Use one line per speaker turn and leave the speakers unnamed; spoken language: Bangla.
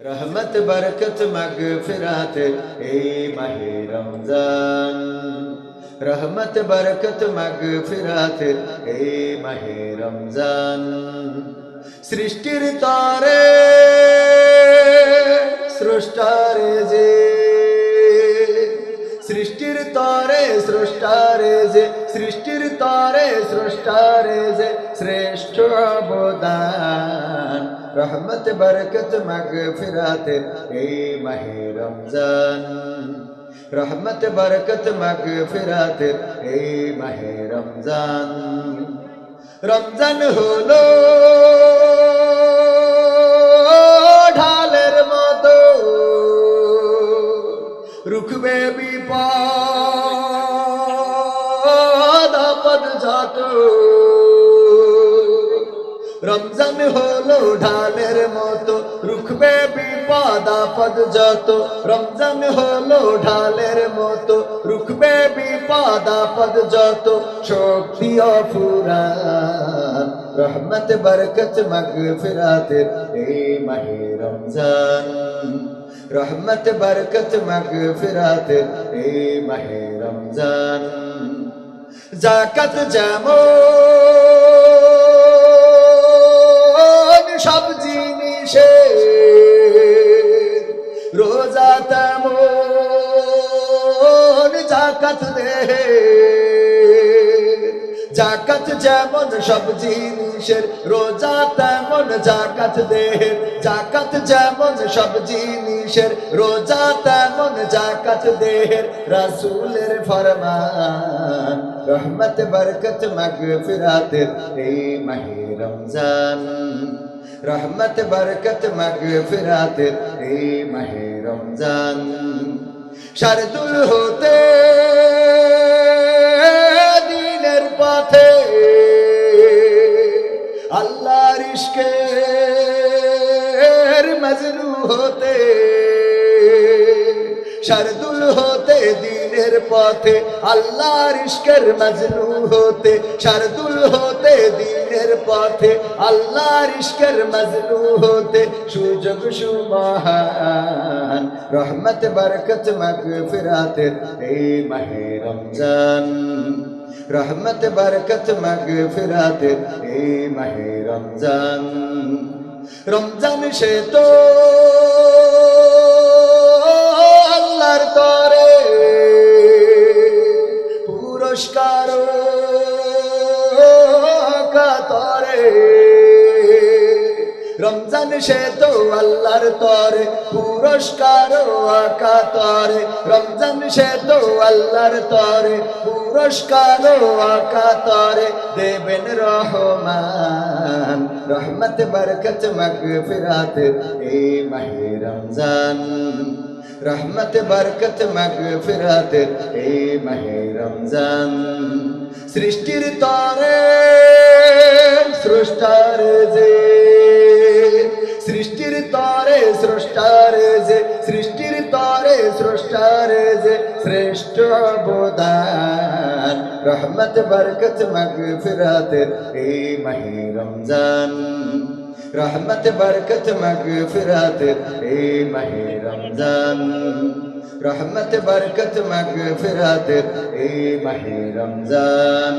রহমত, বরকত, মগফিরাত এই মাহে রমজান। রহমত, বরকত, মগফিরাত এই মাহে রমজান। সৃষ্টির তারে স্রষ্টারে যে, সৃষ্টির তরে স্রষ্টারে যে, সৃষ্টির তরে স্রষ্টারে যে, শ্রেষ্ঠ অবদান। রহমত, বরকত, মগফিরাত, এই মাহে রমজান। রহমত, বরকত, মগফিরাত, এই মাহে রমজান। রমজান হলো ঢালের মতো, রুখবে বিপদ, আপদ রমজান হলো ঢালের মতো, রুখবে বিপদ, আপদ যত। রমজান হলো ঢালের মতো, রুখবে বিপদ, আপদ যত। শক্তি অফুরান রহমত, বরকত, মগফিরাতের এই মাহে রমজান। রহমত, বরকত, মগফিরাতের এই মাহে রমজান। জাকাত যেমন জাকাত দে। জাকাত যেমন সব জিনিসের রোজা, তেমন জাকাত দেহের জাকাত যেমন সব জিনিসের রোজা, তেমন জাকাত দেহের রাসূলের ফরমান, রহমত, বরকত, মাগফিরাতের এই মাহে রমজান। রহমত, বরকত, মাগফিরাতের এই মাহে রমজান। শারদুল হতে দিনের পথে আল্লাহ রিসকে মজরু হতে শারদুল হতে দিনের পথে, আল্লাহর ইশকের মজনু হতে, শারদুল হতে দিনের পথে, আল্লাহর ইশকের মজনু হতে, সুযোগ সুমহান, রহমত, বরকত মগফিরাতের এই মাহে রমজান, রহমত, বরকত মগফিরাতের এই মাহে রমজান রমজান সে তো রমজান সে তো আল্লাহর তরে, পুরস্কার আকাতরে রমজান সে তো আল্লাহর তরে, পুরস্কার আকাতরে দেবেন রহমান, রহমত, বরকত মগফিরাতের এই মাহে রমজান। রহমত, বরকত মগফিরাতের এই মাহে রমজান। সৃষ্টির তরে স্রষ্টার যে, সৃষ্টির তরে স্রষ্টার যে, সৃষ্টির তরে স্রষ্টার যে, শ্রেষ্ঠ অবদান, রহমত, বরকত মগফিরাতের এই মাহে রমজান। রহমত, বরকত মগফিরাতের এই মাহে রমজান। রহমত, বরকত মগফিরাতের এই মাহে রমজান।